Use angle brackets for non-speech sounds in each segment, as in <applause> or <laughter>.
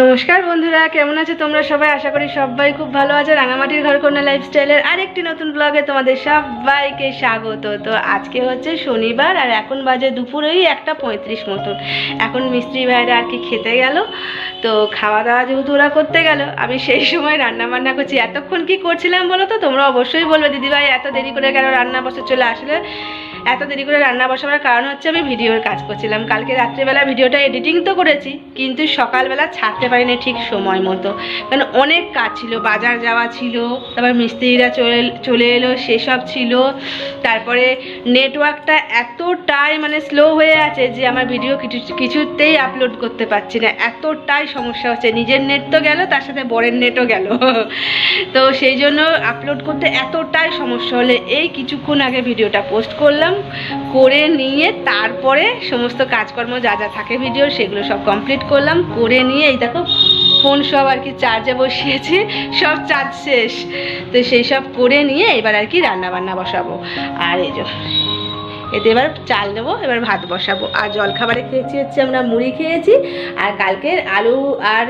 নমস্কার বন্ধুরা, কেমন আছো তোমরা সবাই? আশা করি সবাই খুব ভালো আছে। রাঙামাটির ঘরকন্যা লাইফস্টাইলের আরেকটি নতুন ব্লগে তোমাদের সবাইকে স্বাগত। তো আজকে হচ্ছে শনিবার আর এখন বাজে দুপুর ওই একটা পঁয়ত্রিশ মতন। এখন মিস্ত্রি ভাইরা আর কি খেতে গেল। তো খাওয়া দাওয়া যেহেতু ওরা করতে গেল, আমি সেই সময় রান্না বান্না করছি। এতক্ষণ কি করছিলাম বলো তো? তোমরা অবশ্যই বলবে, দিদিভাই, এত দেরি করে কেন রান্না বসে চলে আসলে? এত দেরি করে রান্না বসাবার কারণ হচ্ছে আমি ভিডিওর কাজ করছিলাম। কালকে রাত্রেবেলা ভিডিওটা এডিটিং তো করেছি, কিন্তু সকালবেলা ছাড়তে পারিনি ঠিক সময় মতো। কারণ অনেক কাজ ছিল, বাজার যাওয়া ছিল, তারপর মিস্ত্রিরা চলে চলে এলো, সেসব ছিল। তারপরে নেটওয়ার্কটা এতটাই মানে স্লো হয়ে আছে যে আমার ভিডিও কিছু, কিছুতেই আপলোড করতে পারছি না। এতটাই সমস্যা হচ্ছে। নিজের নেট তো গেল, তার সাথে বরের নেটও গেল। <laughs> তো সেই জন্য আপলোড করতে এতটাই সমস্যা হলে এই কিছুক্ষণ আগে ভিডিওটা পোস্ট করলাম। করে নিয়ে তারপরে সমস্ত কাজকর্ম যা যা থাকে ভিডিও সেগুলো সব কমপ্লিট করলাম। করে নিয়ে এই দেখো, ফোন সব আর কি চার্জে বসিয়েছি, সব চার্জ শেষ। তো সেই সব করে নিয়ে এবার আর কি রান্না বান্না বসাবো। আর এই এতে এবার চাল নেব, এবার ভাত বসাবো। আর জলখাবারে খেয়েছি হচ্ছে আমরা মুড়ি খেয়েছি, আর কালকের আলু আর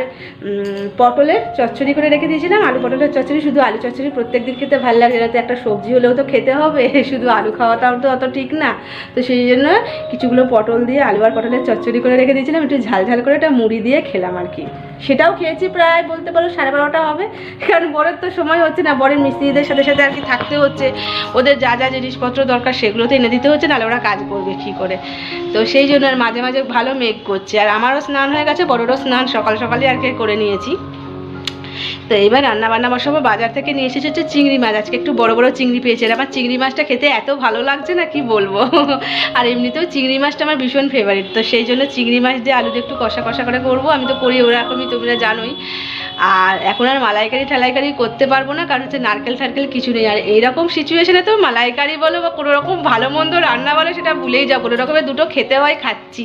পটলের চচ্চড়ি করে রেখে দিয়েছিলাম। আলু পটলের চচ্চড়ি, শুধু আলু চচ্চড়ি প্রত্যেক দিন খেতে ভালো লাগে। যাতে একটা সবজি হলেও তো খেতে হবে, <laughs> শুধু আলু খাওয়াটাও তো অত ঠিক না। তো সেই জন্য কিছুগুলো পটল দিয়ে আলু আর পটলের চচ্চড়ি করে রেখে দিয়েছিলাম, একটু ঝাল ঝাল করে একটা মুড়ি দিয়ে খেলাম আর কি। সেটাও খেয়েছি প্রায় বলতে পারো সাড়ে বারোটা হবে। কারণ বরের তো সময় হচ্ছে না, বরের মিস্ত্রিদের সাথে সাথে আর কি থাকতে হচ্ছে। ওদের যা যা জিনিসপত্র দরকার সেগুলো তো এনে দিতে হচ্ছে, নাহলে ওরা কাজ করবে কী করে। তো সেই জন্য আর মাঝে মাঝে ভালো মেঘ করছে। আর আমারও স্নান হয়ে গেছে, বড়োরও স্নান সকাল সকালে আর কি করে নিয়েছি। তো এবার রান্না বান্না বসাবো। বাজার থেকে নিয়ে এসেছে হচ্ছে চিংড়ি মাছ। আজকে একটু বড় বড় চিংড়ি পেয়েছে আমার চিংড়ি মাছটা খেতে এত ভালো লাগছে না, কি বলব? <laughs> আর এমনিতেও চিংড়ি মাছটা আমার ভীষণ ফেভারিট তো সেই জন্য চিংড়ি মাছ দিয়ে আলু দিয়ে একটু কষা কষা করে করব। আমি তো করি ওরকমই তোমরা জানোই। আর এখন আর মালাইকারি ঠালাইকারি করতে পারব না, কারণ হচ্ছে নারকেল টারকেল কিছু নেই। আর এইরকম সিচুয়েশনে তো মালাইকারি বলো বা কোনো রকম ভালো মন্দ রান্না বলো, সেটা ভুলেই যাও। কোনো রকমের দুটো খেতে হয়, খাচ্ছি।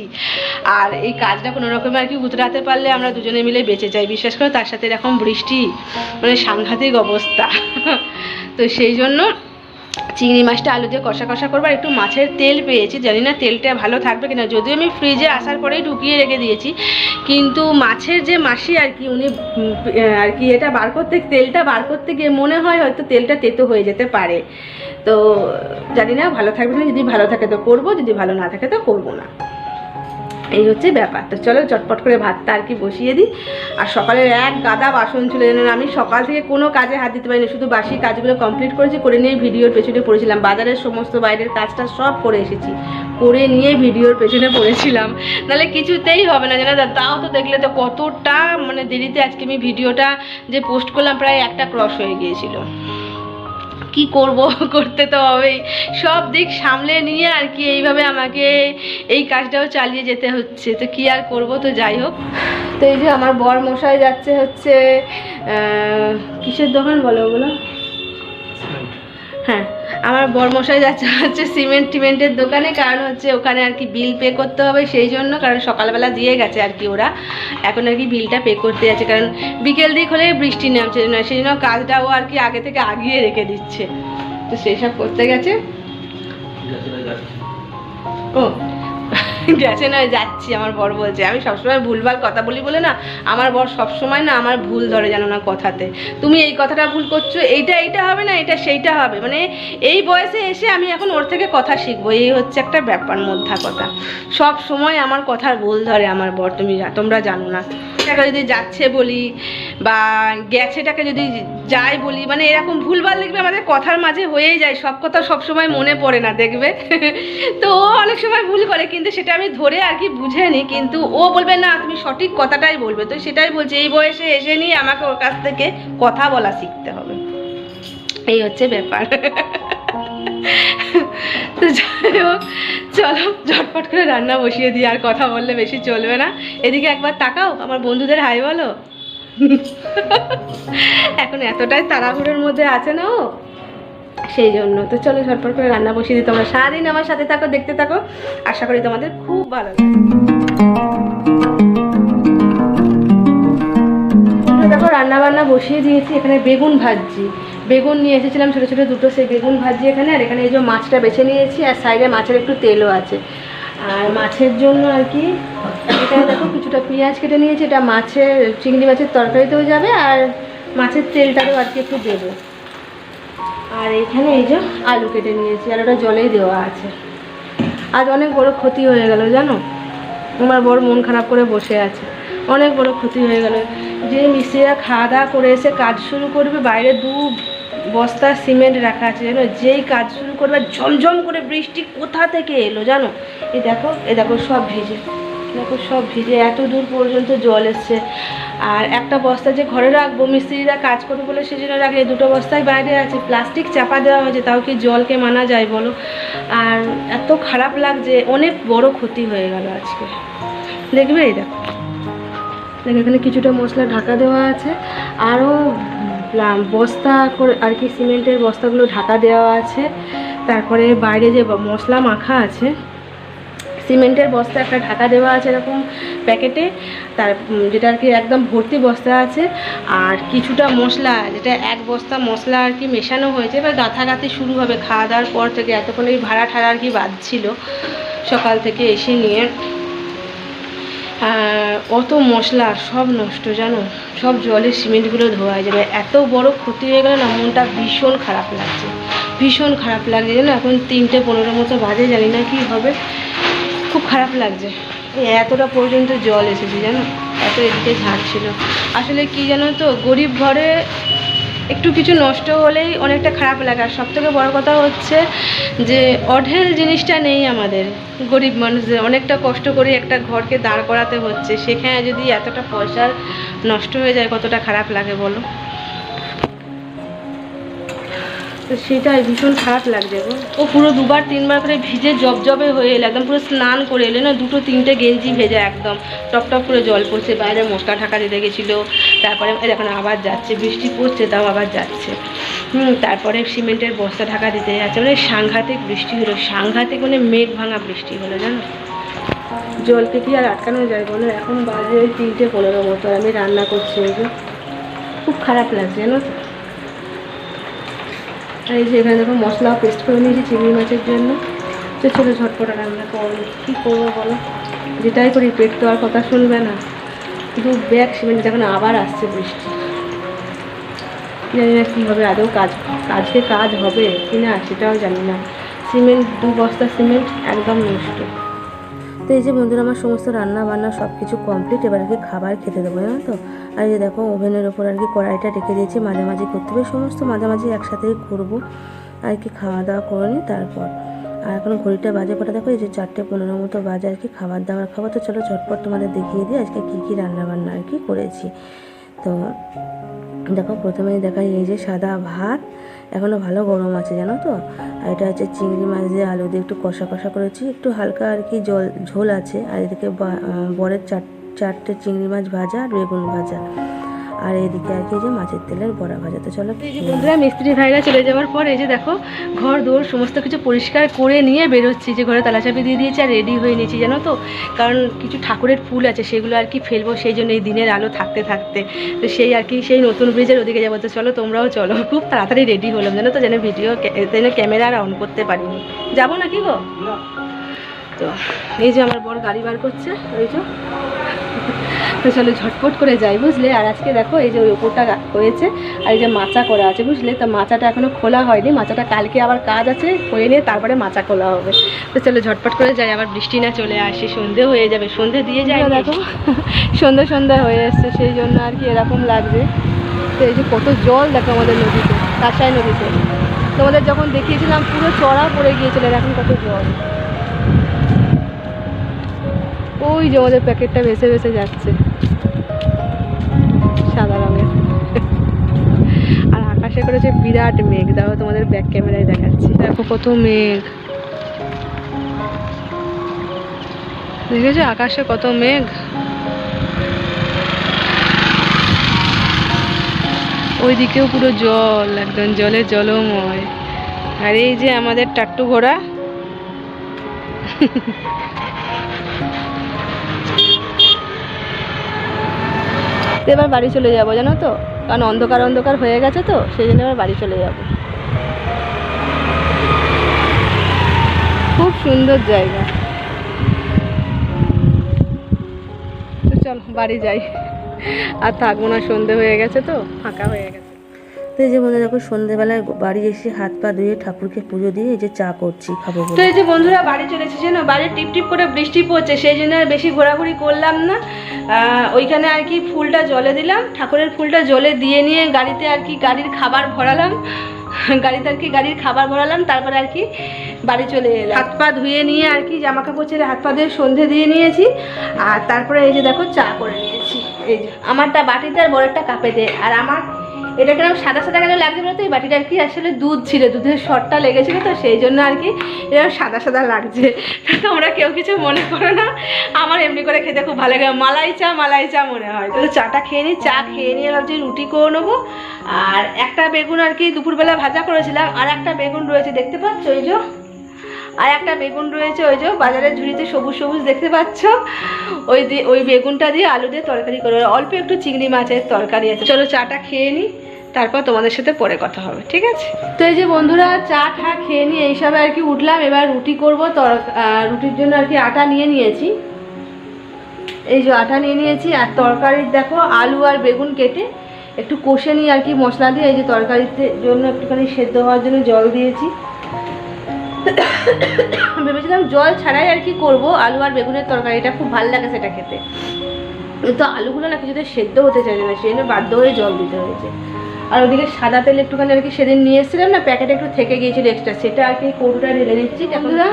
আর এই কাজটা কোনো রকমে আর কি উতরাতে পারলে আমরা দুজনে মিলে বেঁচে যাই। বিশেষ করে, তার সাথে এরকম বৃষ্টি মানে সাংঘাতিক অবস্থা। তো সেই জন্য চিংড়ি মাছটা আলু দিয়ে কষা কষা করব, আর একটু মাছের তেল পেয়েছি। জানি না তেলটা ভালো থাকবে কিনা, যদিও আমি ফ্রিজে আসার পরেই ঢুকিয়ে রেখে দিয়েছি। কিন্তু মাছের যে মাসি আর কি, উনি আর কি এটা বার করতে, তেলটা বার করতে গিয়ে মনে হয় হয়তো তেলটা তেতো হয়ে যেতে পারে। তো জানি না, ভালো থাকবে না যদি ভালো থাকে তো করব, যদি ভালো না থাকে তো করব না। এই হচ্ছে ব্যাপার। তো চলো চটপট করে ভাতটা আর কি বসিয়ে দিই। আর সকালের এক গাদা বাসন ছিল জানেন আমি সকাল থেকে কোনো কাজে হাত দিতে পারিনি, শুধু বাসি কাজগুলো কমপ্লিট করেছি, করে নিয়ে ভিডিওর পেছনে পড়েছিলাম। বাজারের সমস্ত বাইরের কাজটা সব করে এসেছি। করে নিয়ে ভিডিওর পেছনে পড়েছিলাম। নাহলে কিছুতেই হবে না, জানো তাও তো দেখলে তো কতটা মানে দেরিতে আজকে আমি ভিডিওটা যে পোস্ট করলাম, প্রায় একটা ক্রস হয়ে গিয়েছিল। কি করব? <laughs> করতে তো হবেই। সব দিক সামলে নিয়ে আর কি এইভাবে আমাকে এই কাজটাও চালিয়ে যেতে হচ্ছে। তো কি আর করব তো যাই হোক। তো এই যে আমার বর মশাই যাচ্ছে হচ্ছে কিসের দোকান বলো ওগুলো? হ্যাঁ। আমার বরমশাই যাচ্ছে হচ্ছে সিমেন্ট টিমেন্টের দোকানে কারণ হচ্ছে ওখানে আর কি বিল পে করতে হবে সেই জন্য কারণ সকালবেলা দিয়ে গেছে আর কি ওরা। এখন আর কি বিলটা পে করতে যাচ্ছে কারণ বিকেল দিক হলে বৃষ্টি নামছে না সেই জন্য কাজটাও আর কি আগে থেকে আগিয়ে রেখে দিচ্ছে। তো সেই সব করতে গেছে। ও গেছে নয় যাচ্ছি, আমার বর বলছে। আমি সবসময় ভুলভাল কথা বলি বলে না, আমার বর সবসময় না আমার ভুল ধরে জানো না কথাতে। তুমি এই কথাটা ভুল করছ, এইটা এইটা হবে না এটা সেইটা হবে। মানে এই বয়সে এসে আমি এখন ওর থেকে কথা শিখব, এই হচ্ছে একটা ব্যাপার মধ্যা কথা। সব সময় আমার কথার ভুল ধরে আমার বর, তুমি তোমরা জানো না। টাকা যদি যাচ্ছে বলি বা গেছেটাকে যদি যাই বলি মানে এরকম ভুলভাল দেখবে আমাদের কথার মাঝে হয়েই যায়। সব কথা সব সময় মনে পড়ে না, দেখবে? <laughs> তো ও অনেক সময় ভুল করে, কিন্তু সেটা আমি ধরে আর কি বুঝে নিই কিন্তু ও বলবে, না, তুমি সঠিক কথাটাই বলবে। তো সেটাই বলছে, এই বয়সে এসে নিয়ে আমাকে ওর কাছ থেকে কথা বলা শিখতে হবে। এই হচ্ছে ব্যাপার। <laughs> তো যাই হোক চলো ঝটপট করে রান্না বসিয়ে দিই আর কথা বললে বেশি চলবে না। এদিকে একবার তাকাও আমার বন্ধুদের হাই বলো। এখন এতটাই তাড়াহুড়োর মধ্যে আছে না ও? সেই জন্য তো চলো ঝটপট করে রান্না বসিয়ে দিই তোমরা সারাদিন আমার সাথে থাকো দেখতে থাকো। আশা করি তোমাদের খুব ভালো বন্ধুরা, দেখো রান্না বান্না বসিয়ে দিয়েছি এখানে বেগুন ভাজছি। বেগুন নিয়ে এসেছিলাম, ছোটো ছোটো দুটো সেই বেগুন ভাজি এখানে। আর এখানে এই যে মাছটা বেছে নিয়েছি, আর সাইডে মাছের একটু তেলও আছে। আর মাছের জন্য আর কি এখানে দেখো কিছুটা পেঁয়াজ কেটে নিয়েছি, এটা মাছের, চিংড়ি মাছের তরকারিতেও যাবে, আর মাছের তেলটাও আর কি একটু দেবো। আর এখানে এই যে আলু কেটে নিয়েছি, আর ওটা জলেই দেওয়া আছে। আজ অনেক বড় ক্ষতি হয়ে গেল, জানো? আমার বড় মন খারাপ করে বসে আছে। অনেক বড় ক্ষতি হয়ে গেল। যে মিস্ত্রিরা খাওয়া দাওয়া করে এসে কাজ শুরু করবে, বাইরে দু বস্তা সিমেন্ট রাখা আছে, জানো? যেই কাজ শুরু করবে, ঝমঝম করে বৃষ্টি কোথা থেকে এলো, জানো? এই দেখো এই দেখো, সব ভিজে। দেখো, সব ভিজে, এত দূর পর্যন্ত জল এসছে। আর একটা বস্তা যে ঘরে রাখব, মিস্ত্রিরা কাজ করবে বলে সেজন্য রাখলে দুটো বস্তায় বাইরে আছে, প্লাস্টিক চাপা দেওয়া হয়েছে, তাও কি জলকে মানা যায় বলো? আর এত খারাপ লাগছে, অনেক বড় ক্ষতি হয়ে গেল আজকে। দেখবে? এই দেখো। দেখো, এখানে কিছুটা মশলা ঢাকা দেওয়া আছে। আরও বস্তা করে আর কি সিমেন্টের বস্তাগুলো ঢাকা দেওয়া আছে। তারপরে বাইরে যে মশলা মাখা আছে, সিমেন্টের বস্তা একটা ঢাকা দেওয়া আছে এরকম প্যাকেটে। তার যেটা আর কি একদম ভর্তি বস্তা আছে। আর কিছুটা মশলা, যেটা এক বস্তা মশলা আর কি মেশানো হয়েছে, এবার গাঁথাগাঁথি শুরু হবে। খাওয়া দাওয়ার পর থেকে এতক্ষণ এই ভাড়া ঠাড়া আর কি বাজছিল সকাল থেকে এসে নিয়ে অত মশলা সব নষ্ট, জানো? সব জলে সিমেন্টগুলো ধোয়া যাবে। এত বড় ক্ষতি হয়ে গেলে না, মনটা ভীষণ খারাপ লাগছে। ভীষণ খারাপ লাগছে, জানো? এখন তিনটে পনেরো মতো বাজে, জানি না কি হবে। খুব খারাপ লাগছে। এতটা পর্যন্ত জল এসেছে, জানো? এত এদিকে ঝাড়ছিল। আসলে কি জানো তো, গরিব ঘরে একটু কিছু নষ্ট হলেই অনেকটা খারাপ লাগে। আর সব থেকে বড়ো কথা হচ্ছে যে, অঢেল জিনিসটা নেই আমাদের। গরিব মানুষদের অনেকটা কষ্ট করে একটা ঘরকে দাঁড় করাতে হচ্ছে। সেখানে যদি এতটা পয়সা নষ্ট হয়ে যায়, কতটা খারাপ লাগে বলো? তো সেটাই ভীষণ খারাপ লাগছে গো। ও পুরো দুবার তিনবার করে ভিজে জবজবে হয়ে এলো, একদম পুরো স্নান করে এলো। না, দুটো তিনটে গেঞ্জি ভেজা একদম। টপ টপ করে জল পড়ছে, বাইরে মশলা ঢাকা দিতে গেছিল। তারপরে এখন আবার যাচ্ছে, বৃষ্টি পড়ছে, তাও আবার যাচ্ছে। হুম, তারপরে সিমেন্টের বস্তা ঢাকা দিতে যাচ্ছে। মানে সাংঘাতিক বৃষ্টি হলো, সাংঘাতিক মানে মেঘ ভাঙা বৃষ্টি হলো, জানো? জলকে কি আর আটকানো যায় বলো? এখন বাজে তিনটে পনেরো মতো আমি রান্না করছি খুব খারাপ লাগছে, জানো তো? আর এই যে এখানে দেখো মশলা পেস্ট করে নিয়েছি চিংড়ি মাছের জন্য। তো ছোটো ঝটপটা রান্না করব কী করব বলো? যেটাই করি, পেট তো আর কথা শুনবে না। কিন্তু ব্যাগ সিমেন্ট যখন আবার আসছে বৃষ্টি। জানি না কী হবে আদৌ কাজ, আজকে কাজ হবে কি না সেটাও জানি না। সিমেন্ট, দু বস্তা সিমেন্ট একদম নষ্ট। তো এই যে বন্ধুরা, আমার সমস্ত রান্না বান্না সব কিছু কমপ্লিট এবার আর কি খাবার খেতে দেবো, জানো তো? আর এই যে দেখো, ওভেনের ওপর আর কি কড়াইটা রেখে দিয়েছি, মাঝামাঝি করতে হবে। সমস্ত মাঝামাঝি একসাথেই করব। আর কি খাওয়া দাওয়া করে নিই তারপর। আর এখন ঘড়িটা বাজে কটা, দেখো, এই যে চারটে পনেরো মতো বাজে, আর কি খাবার দাবার খাব। তো চলো চটপট তোমাদের দেখিয়ে দিই আজকে কী কী রান্না বান্না আর কি করেছি। তো দেখো প্রথমে দেখাই এই যে সাদা ভাত এখনও ভালো গরম আছে, জানো তো? আর এটা হচ্ছে চিংড়ি মাছ দিয়ে আলু দিয়ে একটু কষা কষা করেছি। একটু হালকা আর কি জল, ঝোল আছে। আর এদিকে বরের চার, চারটে চিংড়ি মাছ ভাজা আর বেগুন ভাজা। আর এদিকে আর কি যে মাছের তেলের বড়া ভাজা। তো চলো এই যে বন্ধুরা মিস্ত্রি ভাইরা চলে যাওয়ার পর এই যে দেখো ঘর দৌড় সমস্ত কিছু পরিষ্কার করে নিয়ে বেরোচ্ছি। যে ঘরে তালা চাবি দিয়ে দিয়েছি আর রেডি হয়ে নিয়েছি জানো তো? কারণ কিছু ঠাকুরের ফুল আছে সেগুলো আর কি ফেলব সেই জন্য এই দিনের আলো থাকতে থাকতে। তো সেই আর কি সেই নতুন ব্রিজের ওদিকে যাব। তো চলো তোমরাও চলো। খুব তাড়াতাড়ি রেডি হলাম জানো তো? যেন ভিডিও যেন ক্যামেরা আর অন করতে পারিনি। যাব নাকি গো? তো এই যে আমার বর গাড়ি বার করছে ওই যে। তো চলো ঝটপট করে যাই বুঝলে? আর আজকে দেখো এই যে ওই ওপরটা হয়েছে আর এই যে মাচা করা আছে বুঝলে? তো মাচাটা এখনও খোলা হয়নি মাচাটা কালকে আবার কাজ আছে হয়ে নিয়ে তারপরে মাচা খোলা হবে। তো চলো ঝটপট করে যাই আবার বৃষ্টি না চলে আসে সন্ধে হয়ে যাবে সন্ধে দিয়ে যায় দেখো। <laughs> সন্ধে সন্ধে হয়ে এসছে সেই জন্য আর কি এরকম লাগছে। তো এই যে কত জল দেখো আমাদের নদীতে কাঁসাই নদীতে। তোমাদের যখন দেখিয়েছিলাম পুরো চড়া পড়ে গিয়েছিল এখন কত জল। ওই যে আমাদের প্যাকেটটা ভেসে ভেসে যাচ্ছে। সাদা রঙের। আর আকাশে করেছে বিরাট মেঘ, দেখো তোমাদের ব্যাক ক্যামেরায় দেখাচ্ছি। দেখো কত মেঘ। দেখেছ আকাশে কত মেঘ? ওইদিকেও পুরো জল, একদম জলে জলময়। আর এই যে আমাদের টাট্টু ঘোড়া। <laughs> তো এবার বাড়ি চলে যাব, জানো তো? কারণ অন্ধকার অন্ধকার হয়ে গেছে তো, সেই জন্য এবার বাড়ি চলে যাব। খুব সুন্দর জায়গা। চল, বাড়ি যাই। আর থাকব না, সন্ধে হয়ে গেছে তো, ফাঁকা হয়ে গেছে। তো এই যে বন্ধুরা, দেখো সন্ধ্যেবেলায় বাড়ি এসে হাত পা ধুয়ে ঠাকুরকে পুজো দিয়ে এই যে চা করছি, খাব তো এই যে বন্ধুরা, বাড়ি চলে এসেছে না বাইরে টিপ টিপ করে বৃষ্টি পড়ছে, সেই জন্য আর বেশি ঘোরাঘুরি করলাম না। ওইখানে আর কি ফুলটা জলে দিলাম। ঠাকুরের ফুলটা জলে দিয়ে নিয়ে গাড়িতে আর কি গাড়ির খাবার ভরালাম। গাড়িতে আর কি গাড়ির খাবার ভরালাম, তারপরে আর কি বাড়ি চলে এলাম। হাত পা ধুয়ে নিয়ে আর কি জামা কাপড় ছেড়ে হাত পা ধুয়ে সন্ধে দিয়ে নিয়েছি। আর তারপরে এই যে দেখো, চা করে নিয়েছি। এই যে, আমারটা বাটিতে আর বড়টা কাপেতে আর আমার এটা কেন সাদা সাদা কেন লাগছে বলতো? এই বাটিটা আর কি আসলে দুধ ছিল? দুধের শর্টটা লেগেছিল তো, সেই জন্য আর কি এরকম সাদা সাদা লাগছে। তোমরা কেউ কিছু মনে করো না। আমার এমনি করে খেতে খুব ভালো লাগে। মালাই চা মালাই চা মনে হয়। তো চাটা খেয়ে নিই চা খেয়ে নিয়ে ভাবছি রুটি করে নেব। আর একটা বেগুন আর কি দুপুরবেলা ভাজা করেছিলাম। আর একটা বেগুন রয়েছে, দেখতে পাচ্ছ ওই যে? আর একটা বেগুন রয়েছে ওই যে, বাজারের ঝুড়িতে সবুজ সবুজ দেখতে পাচ্ছ? ওই দিয়ে ওই বেগুনটা দিয়ে আলু দিয়ে তরকারি করে। অল্প একটু চিংড়ি মাছের তরকারি আছে। চলো চাটা খেয়ে নিই তারপর তোমাদের সাথে পরে কথা হবে, ঠিক আছে? তো এই যে বন্ধুরা, চা ঠা খেয়ে নিয়ে এইসবে আর কি উঠলাম, এবার রুটি করব, তর- রুটির জন্য আর কি আটা নিয়ে নিয়েছি। এই যে আটা নিয়ে নিয়েছি, আর তরকারির দেখো, আলু আর বেগুন কেটে একটু কষে নিয়ে আর কি মশলা দিয়ে এই যে তরকারিতে জন্য একটুখানি সেদ্ধ হওয়ার জন্য জল দিয়েছি। ভেবেছিলাম জল ছাড়াই আর কি করব, আলু আর বেগুনের তরকারিটা খুব ভালো লাগে সেটা খেতে। তো আলুগুলো না কিছুতে সেদ্ধ হতে চাইছে না, সেই জন্য বাধ্য হয়ে জল দিতে হয়েছে। আর ওদিকে সাদা তেল একটুখানি আর কি সেদিন নিয়ে এসেছিলাম না প্যাকেটে একটু থেকে গিয়েছিল এক্সট্রা সেটা আর কি কৌটোটা ঢেলে নিচ্ছি। বন্ধুরা?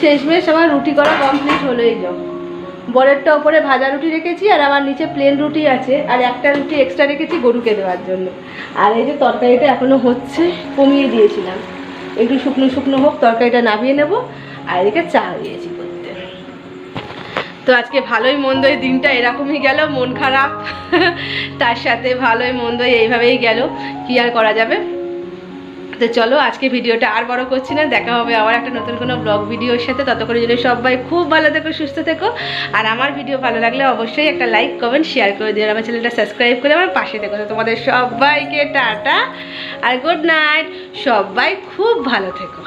শেষমেশ আমার রুটি করা কমপ্লিট হলো এই যাও বরেরটা ওপরে ভাজা রুটি রেখেছি আর আমার নিচে প্লেন রুটি আছে আর একটা রুটি এক্সট্রা রেখেছি গরুকে দেওয়ার জন্য। আর এই যে তরকারিটা এখনও হচ্ছে কমিয়ে দিয়েছিলাম। একটু শুকনো শুকনো হোক তরকারিটা নামিয়ে নেব আর এদিকে চা দিয়েছি। তো আজকে ভালোই মন্দই দিনটা এরকমই গেল, মন খারাপ। <laughs> তার সাথে ভালোই মন্দই এইভাবেই গেল, কি আর করা যাবে? তো চলো আজকে ভিডিওটা আর বড় করছি না, দেখা হবে আবার একটা নতুন কোনো ব্লগ ভিডিওর সাথে। ততক্ষণের জন্য সবাই খুব ভালো থেকো, সুস্থ থেকো। আর আমার ভিডিও ভালো লাগলে অবশ্যই একটা লাইক কমেন্ট শেয়ার করে দিও। আমার চ্যানেলটা সাবস্ক্রাইব করে আমার পাশে থেকো। তোমাদের সবাইকে টাটা, আর গুড নাইট সবাই খুব ভালো থেকো।